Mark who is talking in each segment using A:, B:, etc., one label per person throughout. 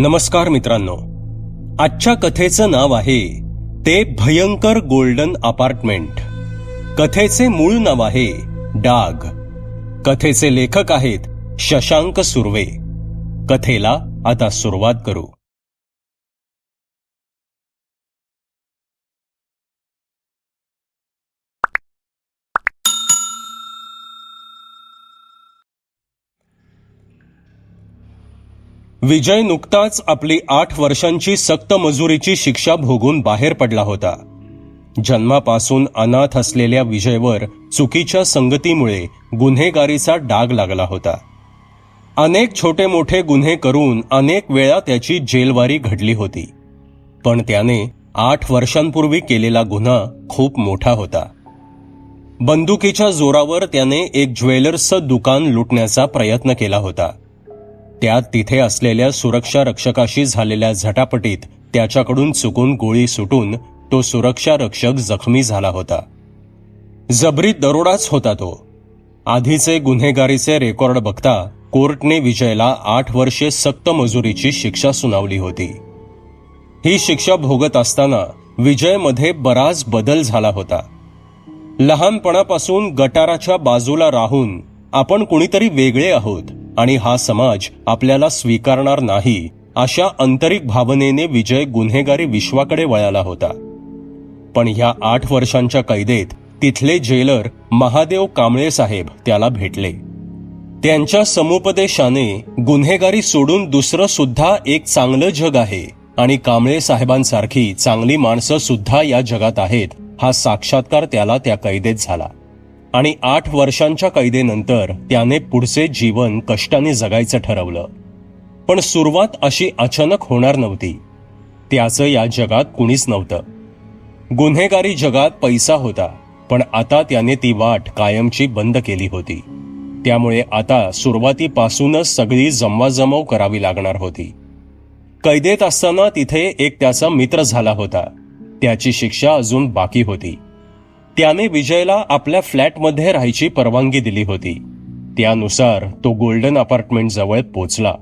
A: नमस्कार मित्रांनो. आजच्या कथेचं नाव आहे ते भयंकर गोल्डन अपार्टमेंट. कथेचे मूळ नाव आहे डाग. कथेचे लेखक आहेत शशांक सुर्वे. कथेला आता सुरुवात करू. विजय नुकताच आपली आठ वर्षांची सक्त मजुरीची शिक्षा भोगून बाहेर पडला होता. जन्मापासून अनाथ असलेल्या विजयवर चुकीच्या संगतीमुळे गुन्हेगारीचा डाग लागला होता. अनेक छोटे मोठे गुन्हे करून अनेक वेळा त्याची जेलवारी घडली होती. पण त्याने आठ वर्षांपूर्वी केलेला गुन्हा खूप मोठा होता. बंदुकीच्या जोरावर त्याने एक ज्वेलर्सचं दुकान लुटण्याचा प्रयत्न केला होता. त्यात तिथे असलेल्या सुरक्षा रक्षकाशी झालेल्या झटापटीत त्याच्याकडून चुकून गोळी सुटून तो सुरक्षा रक्षक जखमी झाला होता. जबरीत दरोडाच होता तो. आधीचे गुन्हेगारीचे रेकॉर्ड बघता कोर्टने विजयला आठ वर्षे सक्त मजुरीची शिक्षा सुनावली होती. ही शिक्षा भोगत असताना विजयमध्ये बराच बदल झाला होता. लहानपणापासून गटाराच्या बाजूला राहून आपण कुणीतरी वेगळे आहोत. आणि हा समाज आपल्याला स्वीकारणार नाही अशा आंतरिक भावनेने विजय गुन्हेगारी विश्वाकडे वळाला होता. पण ह्या आठ वर्षांच्या कैदेत तिथले जेलर महादेव कांबळे साहेब त्याला भेटले. त्यांच्या समुपदेशाने गुन्हेगारी सोडून दुसरं सुद्धा एक चांगलं जग आहे आणि कांबळे साहेबांसारखी चांगली माणसं सुद्धा या जगात आहेत हा साक्षात्कार त्याला त्या कैदेत झाला. आणि आठ वर्षांच्या कैदेनंतर त्याने पुढचे जीवन कष्टाने जगायचं ठरवलं. पण सुरुवात अशी अचानक होणार नव्हती. त्याचं या जगात कुणीच नव्हतं. गुन्हेगारी जगात पैसा होता पण आता त्याने ती वाट कायमची बंद केली होती. त्यामुळे आता सुरुवातीपासूनच सगळी जमवाजमव करावी लागणार होती. कैदेत असताना तिथे एक त्याचा मित्र झाला होता. त्याची शिक्षा अजून बाकी होती. त्याने विजयला आपल्या फ्लॅटमध्ये राहायची परवानगी दिली होती. त्यानुसार तो गोल्डन अपार्टमेंट जवळ पोचला.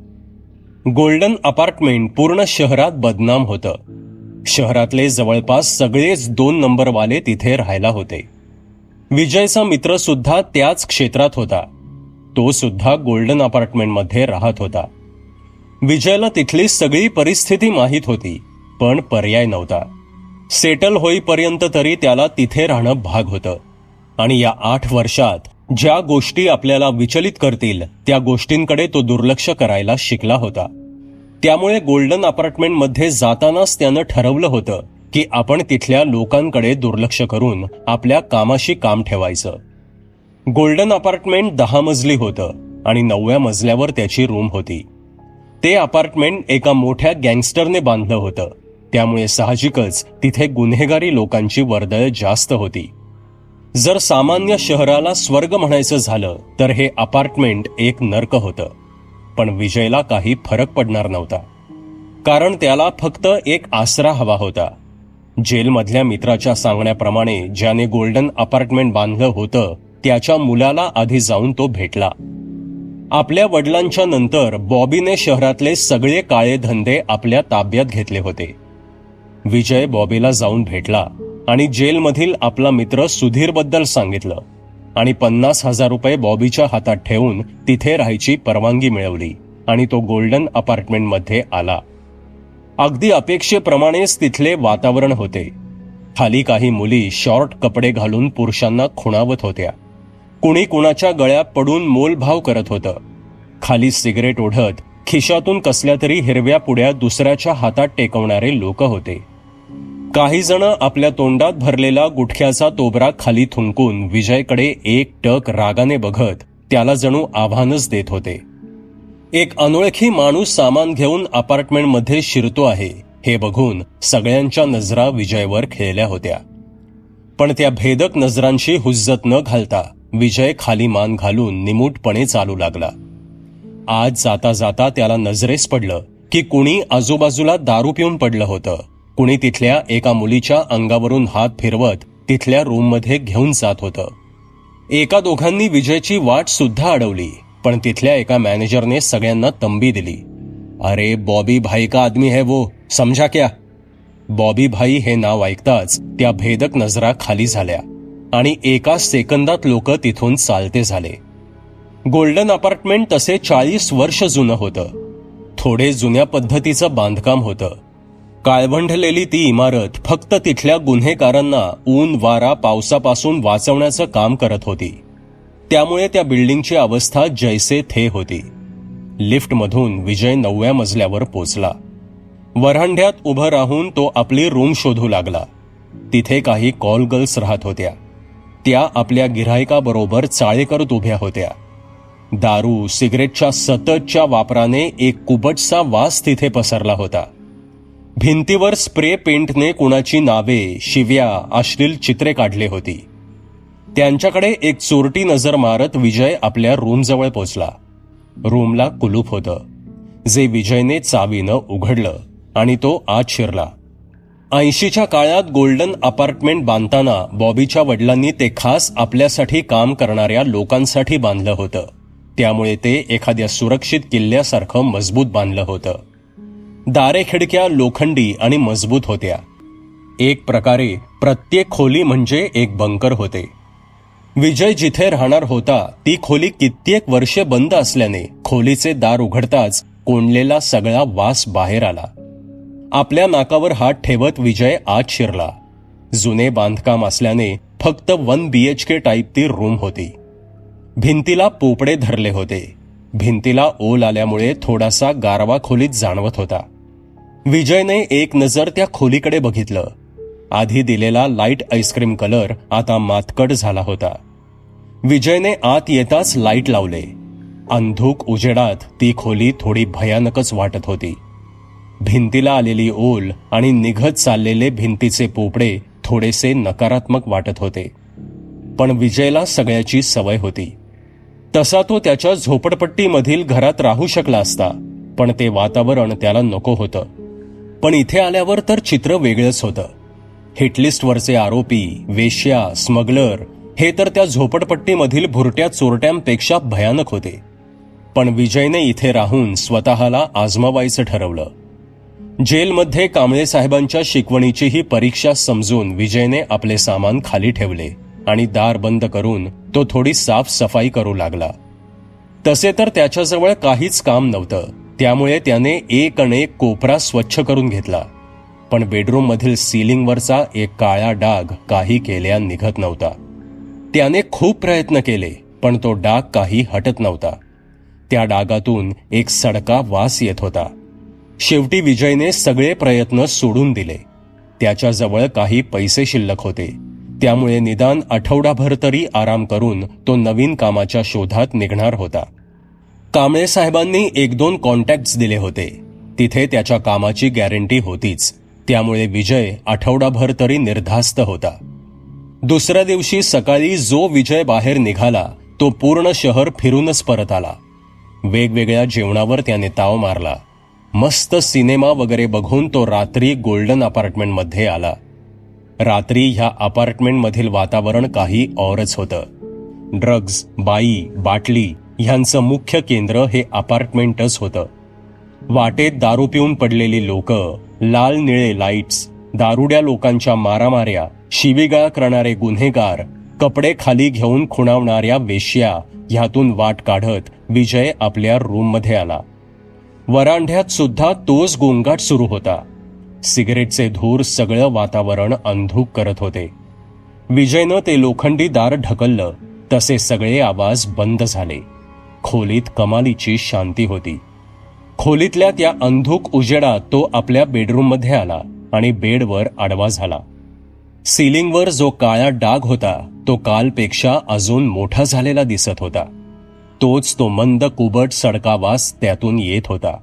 A: गोल्डन अपार्टमेंट पूर्ण शहरात बदनाम होतं. शहरातले जवळपास सगळेच दोन नंबरवाले तिथे राहायला होते. विजयचा मित्र सुद्धा त्याच क्षेत्रात होता. तो सुद्धा गोल्डन अपार्टमेंटमध्ये राहत होता. विजयला तिथली सगळी परिस्थिती माहीत होती पण पर्याय नव्हता. सेटल होईपर्यंत तरी त्याला तिथे राहणं भाग होतं. आणि या आठ वर्षात ज्या गोष्टी आपल्याला विचलित करतील त्या गोष्टींकडे तो दुर्लक्ष करायला शिकला होता. त्यामुळे गोल्डन अपार्टमेंटमध्ये जातानाच त्यानं ठरवलं होतं की आपण तिथल्या लोकांकडे दुर्लक्ष करून आपल्या कामाशी काम ठेवायचं. गोल्डन अपार्टमेंट दहा मजली होतं आणि नवव्या मजल्यावर त्याची रूम होती. ते अपार्टमेंट एका मोठ्या गँगस्टरने बांधलं होतं. त्यामुळे साहजिकच तिथे गुन्हेगारी लोकांची वर्दळ जास्त होती. जर सामान्य शहराला स्वर्ग म्हणायचं झालं तर हे अपार्टमेंट एक नर्क होतं. पण विजयला काही फरक पडणार नव्हता. कारण त्याला फक्त एक आसरा हवा होता. जेलमधल्या मित्राच्या सांगण्याप्रमाणे ज्याने गोल्डन अपार्टमेंट बांधलं होतं त्याच्या मुलाला आधी जाऊन तो भेटला. आपल्या वडिलांच्या नंतर बॉबीने शहरातले सगळे काळे धंदे आपल्या ताब्यात घेतले होते. विजय बॉबीला जाऊन भेटला आणि जेलमधील आपला मित्र सुधीरबद्दल सांगितलं आणि पन्नास हजार रुपये बॉबीच्या हातात ठेवून तिथे राहायची परवानगी मिळवली आणि तो गोल्डन अपार्टमेंटमध्ये आला. अगदी अपेक्षेप्रमाणेच तिथले वातावरण होते. खाली काही मुली शॉर्ट कपडे घालून पुरुषांना खुणावत होत्या. कुणी कुणाच्या गळ्यात पडून मोलभाव करत होतं. खाली सिगरेट ओढत खिशातून कसल्या तरी हिरव्या पुड्या दुसऱ्याच्या हातात टेकवणारे लोक होते. काही जण आपल्या तोंडात भरलेला गुटख्याचा तोबरा खाली थुंकून विजयकडे एक टक रागाने बघत त्याला जणू आव्हानच देत होते. एक अनोळखी माणूस सामान घेऊन अपार्टमेंटमध्ये शिरतो आहे हे बघून सगळ्यांच्या नजरा विजयवर खेळल्या होत्या. पण त्या भेदक नजरांशी हुज्जत न घालता विजय खाली मान घालून निमूटपणे चालू लागला. आज जाता जाता त्याला नजरेस पडलं की कुणी आजूबाजूला दारू पिऊन पडलं होतं. कुणी तिथल्या एका मुलीच्या अंगावरून हात फिरवत तिथल्या रूममध्ये घेऊन जात होतं. एका दोघांनी विजयची वाट सुद्धा अडवली पण तिथल्या एका मॅनेजरने सगळ्यांना तंबी दिली. अरे बॉबी भाई का आदमी है वो? समझा क्या? बॉबी भाई हे नाव ऐकताच त्या भेदक नजरा खाली झाल्या आणि एका सेकंदात लोक तिथून चालते झाले. गोल्डन अपार्टमेंट तसे चाळीस वर्ष जुनं होतं. थोडे जुन्या पद्धतीचं बांधकाम होतं. काळवंढलेली ती इमारत फक्त तिथल्या गुन्हेगारांना ऊन वारा पावसापासून वाचवण्याचं काम करत होती. त्यामुळे त्या बिल्डिंगची अवस्था जैसे थे होती. लिफ्टमधून विजय नवव्या मजल्यावर पोचला. वरांड्यात उभं राहून तो आपली रूम शोधू लागला. तिथे काही कॉल गर्ल्स राहत होत्या. त्या आपल्या गिऱ्हाईकाबरोबर चाळे करत उभ्या होत्या. दारू सिगरेटच्या सततच्या वापराने एक कुबटसा वास तिथे पसरला होता. भिंतीवर स्प्रे पेंटने कुणाची नावे शिव्या अश्लील चित्रे काढली होती. त्यांच्याकडे एक चोरटी नजर मारत विजय आपल्या रूमजवळ पोचला. रूमला कुलूप होतं. जे विजयने चावीनं उघडलं आणि तो आत शिरला. ऐंशीच्या काळात गोल्डन अपार्टमेंट बांधताना बॉबीच्या वडिलांनी ते खास आपल्यासाठी काम करणाऱ्या लोकांसाठी बांधलं होतं. त्यामुळे ते एखाद्या सुरक्षित किल्ल्यासारखं मजबूत बांधलं होतं. दारे खिडक्या लोखंडी आणि मजबूत होत्या. एक प्रकारे प्रत्येक खोली म्हणजे एक बंकर होते. विजय जिथे राहणार होता ती खोली कित्येक वर्षे बंद असल्याने खोलीचे दार उघडताच कोंडलेला सगळा वास बाहेर आला. आपल्या नाकावर हात ठेवत विजय आत शिरला. जुने बांधकाम असल्याने फक्त वन बीएचके टाईप ती रूम होती. भिंतीला पोपडे धरले होते. भिंतीला ओल आल्यामुळे थोडासा गारवा खोलीत जाणवत होता. विजयने एक नजर त्या खोलीकडे बघितलं. आधी दिलेला लाइट आईस्क्रीम कलर आता मातकट झाला होता. विजयने आत येताच लाइट लावले. अंधूक उजेडात ती खोली थोडी भयानकच वाटत होती. भिंतीला आलेली ओल आणि निघत चाललेले भिंतीचे पोपडे थोडेसे नकारात्मक वाटत होते. पण विजयला सगळ्याची सवय होती. तसा तो त्याच्या झोपडपट्टीमधील घरात राहू शकला असता पण ते वातावरण त्याला नको होतं. पण इथे आल्यावर तर चित्र वेगळंच होतं. हिटलिस्टवरचे आरोपी वेश्या स्मगलर हे तर त्या झोपडपट्टीमधील भुरट्या चोरट्यांपेक्षा भयानक होते. पण विजयने इथे राहून स्वतःला आजमावायचं ठरवलं. जेलमध्ये कांबळे साहेबांच्या शिकवणीची ही परीक्षा समजून विजयने आपले सामान खाली ठेवले आणि दार बंद करून तो थोडी साफसफाई करू लागला. तसे तर त्याच्याजवळ काहीच काम नव्हतं. त्यामुळे त्याने एक अनेक एक कोपरा स्वच्छ करून घेतला. पण बेडरूममधील सिलिंगवरचा एक काळा डाग काही केल्या निघत नव्हता. त्याने खूप प्रयत्न केले पण तो डाग काही हटत नव्हता. त्या डागातून एक सडका वास येत होता. शेवटी विजयने सगळे प्रयत्न सोडून दिले. त्याच्याजवळ काही पैसे शिल्लक होते. त्यामुळे निदान आठवडाभर तरी आराम करून तो नवीन कामाच्या शोधात निघणार होता. कांबळे साहेबांनी एक दोन कॉन्टॅक्ट्स दिले होते. तिथे त्याच्या कामाची गॅरंटी होतीच. त्यामुळे विजय आठवडाभर तरी निर्धास्त होता. दुसऱ्या दिवशी सकाळी जो विजय बाहेर निघाला तो पूर्ण शहर फिरूनच परत आला. वेगवेगळ्या जेवणावर त्याने ताव मारला. मस्त सिनेमा वगैरे बघून तो रात्री गोल्डन अपार्टमेंटमध्ये आला. रात्री ह्या अपार्टमेंटमधील वातावरण काही औरच होतं. ड्रग्ज बाई बाटली ह्यांचं मुख्य केंद्र हे अपार्टमेंटच होतं. वाटेत दारू पिऊन पडलेली लोक लाल निळे लाईट्स दारुड्या लोकांच्या मारामाऱ्या शिवीगाळ करणारे गुन्हेगार कपडे खाली घेऊन खुणावणाऱ्या वेश्या ह्यातून वाट काढत विजय आपल्या रूममध्ये आला. वरांढ्यात सुद्धा तोच गोंगाट सुरू होता. सिगरेटचे धूर सगळं वातावरण अंधूक करत होते. विजयनं ते लोखंडी दार ढकललं तसे सगळे आवाज बंद झाले. खोलीत कमालीची शांती होती. खोलीतल्या त्या अंधूक उजेडात तो आपल्या बेडरूममध्ये आला आणि बेडवर आडवा झाला. सिलिंगवर जो काळा डाग होता तो कालपेक्षा अजून मोठा झालेला दिसत होता. तोच तो मंद कुबट सडकावास त्यातून येत होता.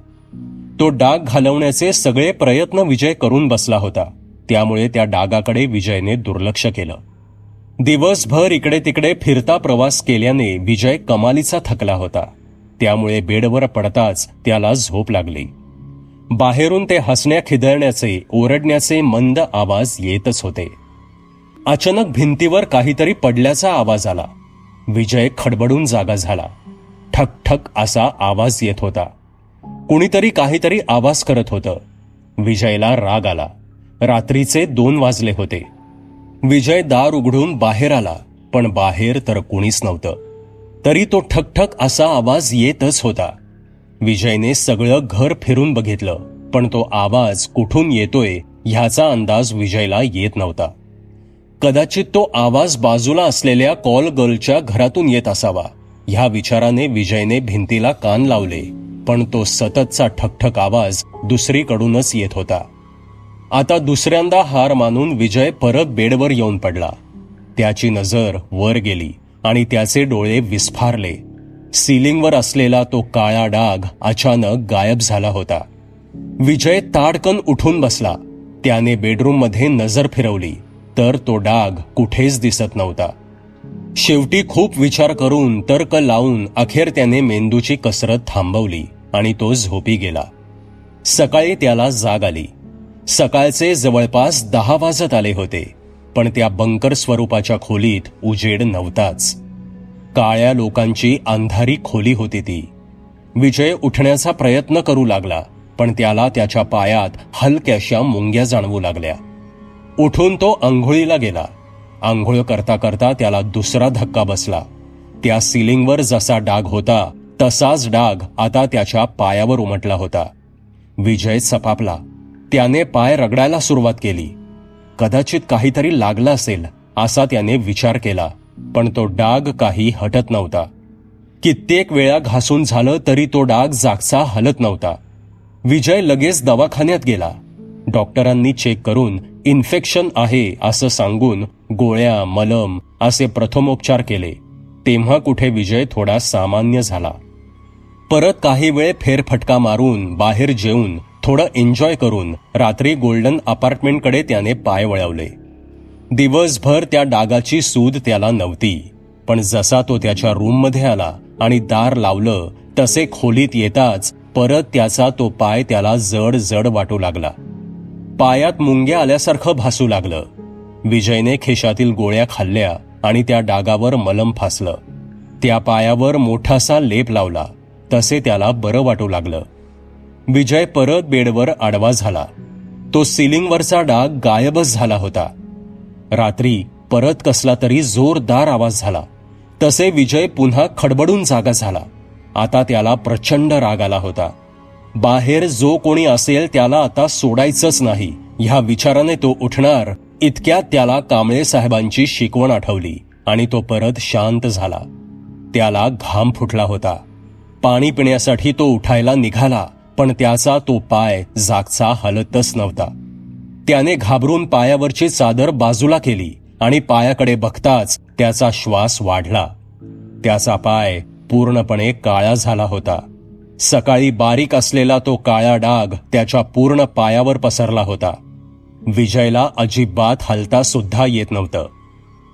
A: तो डाग घालवण्याचे सगळे प्रयत्न विजय करून बसला होता. त्यामुळे त्या डागाकडे विजयने दुर्लक्ष केलं. दिवसभर इकडे तिकडे फिरता प्रवास केल्याने विजय कमालीचा थकला होता. त्यामुळे बेडवर पडताच त्याला झोप लागली. बाहेरून ते हसण्या खिदळण्याचे ओरडण्याचे मंद आवाज येतच होते. अचानक भिंतीवर काहीतरी पडल्याचा आवाज आला. विजय खडबडून जागा झाला. ठक ठक असा आवाज येत होता. कुणीतरी काहीतरी आवाज करत होतं. विजयला राग आला. रात्रीचे दोन वाजले होते. विजय दार उघडून बाहेर आला पण बाहेर तर कुणीच नव्हतं. तरी तो ठकठक असा आवाज येतच होता. विजयने सगळं घर फिरून बघितलं पण तो आवाज कुठून येतोय ह्याचा अंदाज विजयला येत नव्हता. कदाचित तो आवाज बाजूला असलेल्या कॉल गर्लच्या घरातून येत असावा ह्या विचाराने विजयने भिंतीला कान लावले पण तो सततचा ठकठक आवाज दुसरीकडूनच येत होता. आता दुसऱ्यांदा हार मानून विजय परत बेडवर येऊन पडला. त्याची नजर वर गेली आणि त्याचे डोळे विस्फारले. सिलिंगवर असलेला तो काळा डाग अचानक गायब झाला होता. विजय ताडकन उठून बसला. त्याने बेडरूममध्ये नजर फिरवली तर तो डाग कुठेच दिसत नव्हता. शेवटी खूप विचार करून तर्क लावून अखेर त्याने मेंदूची कसरत थांबवली आणि तो झोपी गेला. सकाळी त्याला जाग आली. सकाळचे जवळपास दहा वाजत आले होते पण त्या बंकर स्वरूपाच्या खोलीत उजेड नव्हताच. काळ्या लोकांची अंधारी खोली होती ती. विजय उठण्याचा प्रयत्न करू लागला पण त्याला त्याच्या पायात हलक्याशा मुंग्या जाणवू लागल्या. उठून तो आंघोळीला गेला. आंघोळ करता करता त्याला दुसरा धक्का बसला. त्या सिलिंगवर जसा डाग होता तसाच डाग आता त्याच्या पायावर उमटला होता. विजय सपापला. त्याने पाय रगडायला सुरुवात केली. कदाचित काहीतरी लागलं असेल असा त्याने विचार केला पण तो डाग काही हटत नव्हता. कित्येक वेळा घासून झालं तरी तो डाग जागचा हलत नव्हता. विजय लगेच दवाखान्यात गेला. डॉक्टरांनी चेक करून इन्फेक्शन आहे असं सांगून गोळ्या मलम असे प्रथमोपचार केले. तेव्हा कुठे विजय थोडा सामान्य झाला. परत काही वेळ फेरफटका मारून बाहेर जेवून थोडं एन्जॉय करून रात्री गोल्डन अपार्टमेंटकडे त्याने पाय वळवले. दिवसभर त्या डागाची सूद त्याला नव्हती पण जसा तो त्याच्या रूममध्ये आला आणि दार लावलं तसे खोलीत येताच परत त्याचा तो पाय त्याला जड जड वाटू लागला. पायात मुंग्या आल्यासारखं भासू लागलं. विजयने खिशातील गोळ्या खाल्ल्या आणि त्या डागावर मलम फासलं. त्या पायावर मोठासा लेप लावला. तसे त्याला बरं वाटू लागलं. विजय परत बेडवर आडवा झाला. तो सिलिंगवरचा डाग गायबच झाला होता. रात्री परत कसला तरी जोरदार आवाज झाला. तसे विजय पुन्हा खडबडून जागा झाला. आता त्याला प्रचंड राग आला होता. बाहेर जो कोणी असेल त्याला आता सोडायचंच नाही. ह्या विचाराने तो उठणार इतक्यात त्याला कांबळे साहेबांची शिकवण आठवली आणि तो परत शांत झाला. त्याला घाम फुटला होता. पाणी पिण्यासाठी तो उठायला निघाला. पण त्याचा तो पाय जागचा हलतच नव्हता. त्याने घाबरून पायावरची चादर बाजूला केली आणि पायाकडे बघताच त्याचा श्वास वाढला. त्याचा पाय पूर्णपणे काळा झाला होता. सकाळी बारीक असलेला तो काळा डाग त्याच्या पूर्ण पायावर पसरला होता. विजयला अजिबात हलता सुद्धा येत नव्हतं.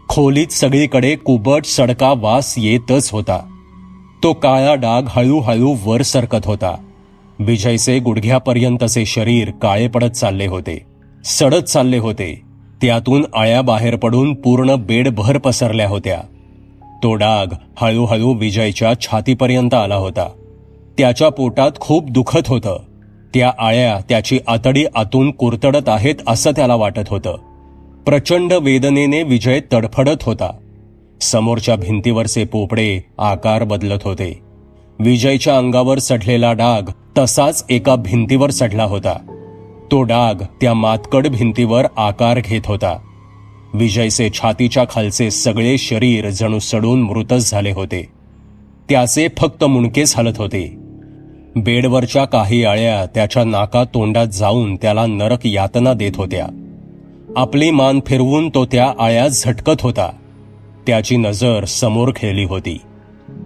A: खोलीत सगळीकडे कुबट सडका वास येतच होता. तो काळा डाग हळूहळू वर सरकत होता. विजयचे गुडघ्यापर्यंतचे शरीर काळे पडत चालले होते. सडत चालले होते. त्यातून आळ्या बाहेर पडून पूर्ण बेडभर पसरल्या होत्या. तो डाग हळूहळू विजयच्या छातीपर्यंत आला होता. त्याच्या पोटात खूप दुखत होतं. त्या आळ्या त्याची आतडी आतून कुरतडत आहेत असं त्याला वाटत होतं. प्रचंड वेदनेने विजय तडफडत होता. समोरच्या भिंतीवरचे पोपडे आकार बदलत होते. विजयच्या अंगावर चढलेला डाग तसाच एका भिंतीवर चढला होता. तो डाग त्या मातकड भिंतीवर आकार घेत होता. विजयचे छातीच्या खालचे सगळे शरीर जणू सडून मृतच झाले होते. त्याचे फक्त मुणकेच हलत होते. बेडवरच्या काही आळ्या त्याच्या नाका तोंडात जाऊन त्याला नरक यातना देत होत्या. आपली मान फिरवून तो त्या आळ्या झटकत होता. त्याची नजर समोर खेळली होती.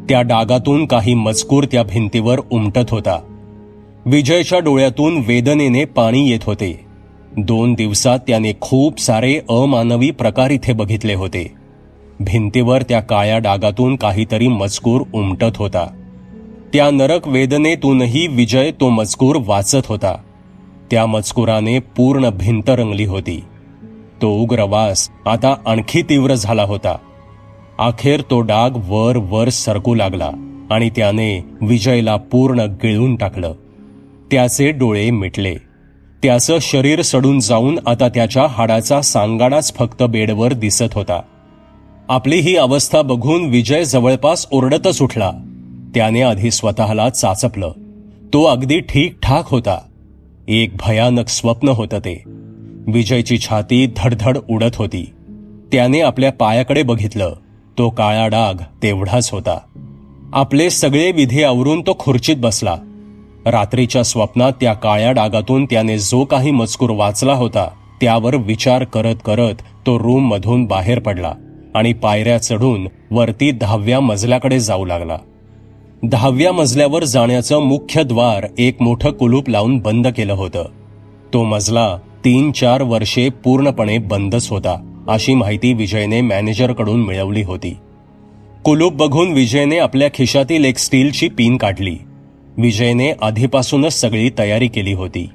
A: त्या डागातून काही मजकूर त्या भिंतीवर उमटत होता. विजयच्या डोळ्यातून वेदनेने पाणी येत होते. दोन दिवसात त्याने खूप सारे अमानवी प्रकार इथे बघितले होते. भिंतीवर त्या काळ्या डागातून काहीतरी मजकूर उमटत होता. त्या नरक वेदनेतूनही विजय तो मजकूर वाचत होता. त्या मजकुराने पूर्ण भिंत रंगली होती. तो उग्रवास आता आणखी तीव्र झाला होता. अखेर तो डाग वर वर सरकू लागला आणि त्याने विजयला पूर्ण गिळून टाकलं. त्याचे डोळे मिटले. त्याचं शरीर सडून जाऊन आता त्याच्या हाडाचा सांगाडाच फक्त बेडवर दिसत होता. आपली ही अवस्था बघून विजय जवळपास ओरडतच उठला. त्याने आधी स्वतःला चाचपलं. तो अगदी ठीकठाक होता. एक भयानक स्वप्न होतं ते. विजयची छाती धडधड उडत होती. त्याने आपल्या पायाकडे बघितलं. तो काळा डाग तेवढाच होता. आपले सगळे विधी आवरून तो खुर्चीत बसला. रात्रीच्या स्वप्नात त्या काळ्या डागातून त्याने जो काही मजकूर वाचला होता त्यावर विचार करत करत तो रूममधून बाहेर पडला आणि पायऱ्या चढून वरती दहाव्या मजल्याकडे जाऊ लागला. दहाव्या मजल्यावर जाण्याचं मुख्य द्वार एक मोठं कुलूप लावून बंद केलं होतं. तो मजला तीन चार वर्षे पूर्णपणे बंदच होता अशी माहिती विजयने मॅनेजरकडून मिळवली होती. कुलूप बघून विजयने आपल्या खिशातील एक स्टीलची पिन काढली. विजयने आधीपासूनच सगळी तयारी केली होती.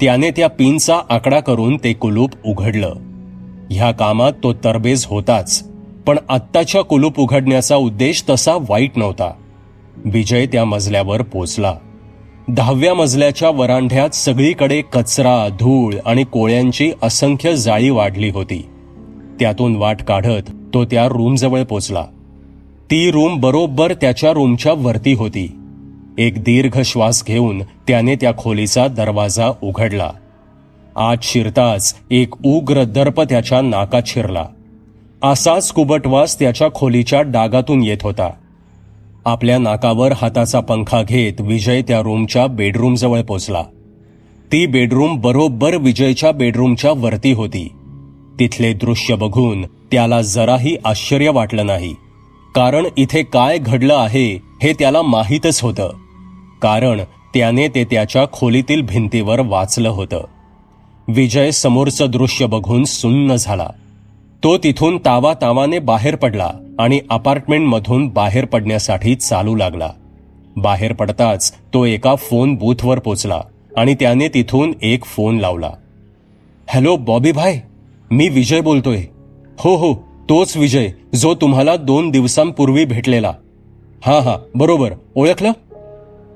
A: त्याने त्या पिनचा आकडा करून ते कुलूप उघडलं. ह्या कामात तो तरबेज होताच पण आत्ताच्या कुलूप उघडण्याचा उद्देश तसा वाईट नव्हता. विजय त्या मजल्यावर पोचला. दहाव्या मजल्याच्या वरांढ्यात सगळीकडे कचरा धूळ आणि कोळ्यांची असंख्य जाळी वाढली होती. त्यातून वाट काढत तो त्या रूमजवळ पोचला. ती रूम बरोबर त्याच्या रूमच्या वरती होती. एक दीर्घ श्वास घेऊन त्याने त्या खोलीचा दरवाजा उघडला. आत शिरताच एक उग्र दर्प त्याच्या नाकात शिरला. असाच कुबटवास त्याच्या खोलीच्या डागातून येत होता. आपल्या नाकावर हाताचा पंखा घेत विजय त्या रूमच्या बेडरूमजवळ पोचला. ती बेडरूम बरोबर विजयच्या बेडरूमच्या वरती होती. तिथले दृश्य बघून त्याला जराही आश्चर्य वाटलं नाही. कारण इथे काय घडलं आहे हे त्याला माहीतच होतं. कारण त्याने ते त्याच्या खोलीतील भिंतीवर वाचलं होतं. विजय समोरचं दृश्य बघून सुन्न झाला. तो तिथून तावा तावाने बाहेर पडला आणि अपार्टमेंटमधून बाहेर पडण्यासाठी चालू लागला. बाहेर पडताच तो एका फोन बूथवर पोचला आणि त्याने तिथून एक फोन लावला. हॅलो बॉबी भाई मी विजय बोलतोय. हो हो तोच विजय जो तुम्हाला दोन दिवसांपूर्वी भेटलेला. हा हा बरोबर ओळखलं?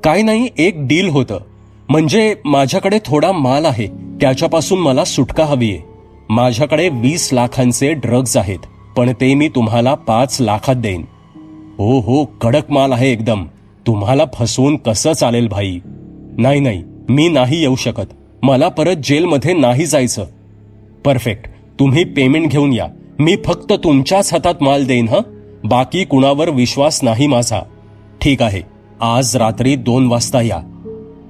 A: काय नाही एक डील होतं. म्हणजे माझ्याकडे थोडा माल आहे. त्याच्यापासून मला सुटका हवी आहे माझ्याकडे वीस लाखांचे ड्रग्ज आहेत. पण ते मी तुम्हाला पाच लाखात देईन. हो हो कडक माल आहे एकदम. तुम्हाला फसवून कसं चालेल भाई? नाही नाही मी नाही येऊ शकत. मला परत जेलमध्ये नाही जायचं. परफेक्ट तुम्ही पेमेंट घेऊन या. मी फक्त तुमच्याच हातात माल देईन हं? बाकी कुणावर विश्वास नाही माझा. ठीक आहे. आज रात्री दोन वाजता या.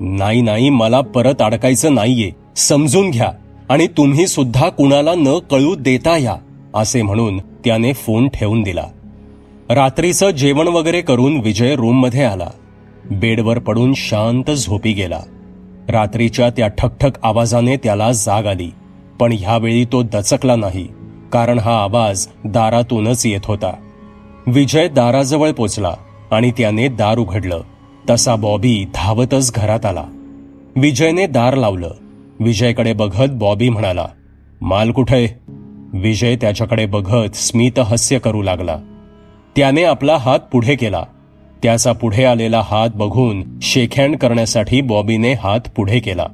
A: नाही नाही मला परत अडकायचं नाहीये. समजून घ्या. आणि तुम्ही सुद्धा कुणाला न कळू देता या असे म्हणून त्याने फोन ठेवून दिला. रात्रीचं जेवण वगैरे करून विजय रूममध्ये आला. बेडवर पडून शांत झोपी गेला. रात्रीच्या त्या ठकठक आवाजाने त्याला जाग आली. पण ह्यावेळी तो दचकला नाही कारण हा आवाज दारातूनच येत होता. विजय दाराजवळ पोचला. आणि त्याने दार उघडलं. तसा बॉबी धावतच घरात आला. विजयने दार लावलं. विजयकडे बघत बॉबी म्हणाला माल कुठे विजय त्याच्याकडे बघत स्मित हास्य करू लागला. त्याने आपला हात पुढे केला. त्याचा पुढे आलेला हात बघून शेकहँड करण्यासाठी बॉबीने हात पुढे केला.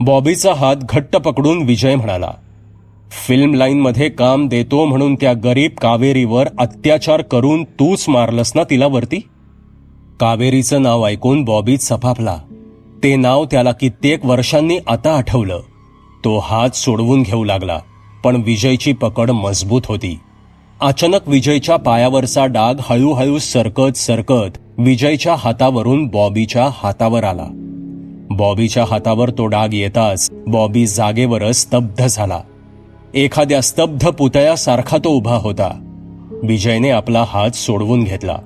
A: बॉबीचा हात घट्ट पकडून विजय म्हणाला फिल्म लाईनमध्ये काम देतो म्हणून त्या गरीब कावेरीवर अत्याचार करून तूच मारलंस ना तिला वरती? कावेरीचं नाव ऐकून बॉबी सफाफला ते नाव त्याला कित्येक वर्षांनी आता आठवलं. तो हात सोडवून घेऊ लागला पण विजयची पकड मजबूत होती. अचानक विजयच्या पायावरचा डाग हळूहळू सरकत सरकत विजयच्या हातावरून बॉबीच्या हातावर आला. बॉबीच्या हातावर तो डाग येताच बॉबी जागेवरच स्तब्ध झाला. एखाद्या स्तब्ध पुतळ्यासारखा तो उभा होता. विजयने आपला हात सोडवून घेतला.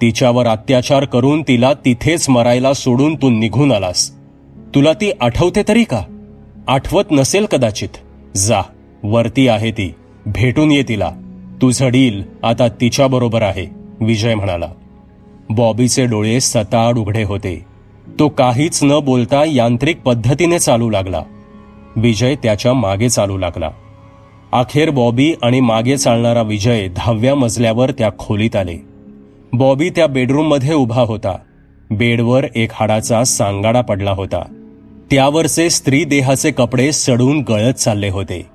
A: तिच्यावर अत्याचार करून तिला तिथेच मरायला सोडून तू निघून आलास. तुला ती आठवते तरी का? आठवत नसेल कदाचित. जा वरती आहे ती. भेटून ये तिला. तुझं डील आता तिच्याबरोबर आहे विजय म्हणाला. बॉबीचे डोळे सताड उघडे होते. तो काहीच न बोलता यांत्रिक पद्धतीने चालू लागला. विजय त्याच्यामागे चालू लागला. अखेर बॉबी आणि मागे चालणारा विजय दहाव्या मजल्यावर त्या खोलीत आले. बॉबी त्या बेडरूममध्ये उभा होता. बेडवर एक हाडाचा सांगाडा पडला होता. त्यावरचे स्त्री देहाचे कपडे सडून गळत चालले होते.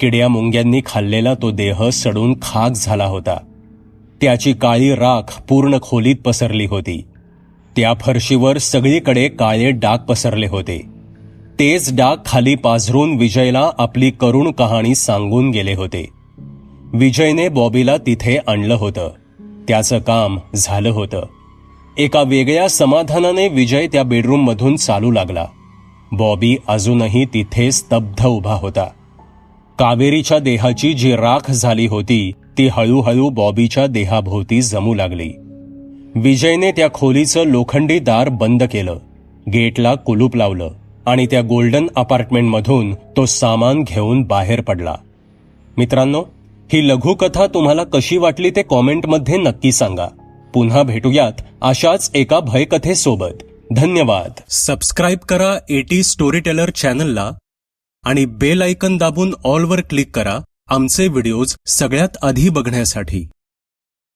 A: किड्या मुंग्यांनी खाल्लेला तो देह सडून खाक झाला होता. त्याची काळी राख पूर्ण खोलीत पसरली होती. त्या फरशीवर सगळीकडे काळे डाग पसरले होते. तेच डाग खाली पाझरून विजयला आपली करुण कहाणी सांगून गेले होते. विजयने बॉबीला तिथे आणलं होतं. त्याचं काम झालं होतं. एका वेगळ्या समाधानाने विजय त्या बेडरूममधून चालू लागला. बॉबी अजूनही तिथे स्तब्ध उभा होता. कावेरीच्या देहाची जी राख झाली होती ती हळूहळू बॉबीच्या देहाभोवती जमू लागली. विजयने त्या खोलीचं लोखंडी दार बंद केलं. गेटला कुलूप लावलं. आणि त्या गोल्डन अपार्टमेंटमधून तो सामान घेऊन बाहेर पडला. मित्रांनो ही लघुकथा तुम्हाला कशी वाटली ते कॉमेंटमध्ये नक्की सांगा. पुन्हा भेटूयात अशाच एका भयकथेसोबत. धन्यवाद. सबस्क्राईब करा एटी स्टोरी टेलर चॅनलला आणि बेल आयकन दाबून ऑलवर क्लिक करा. आमचे व्हिडिओज सगळ्यात आधी बघण्यासाठी.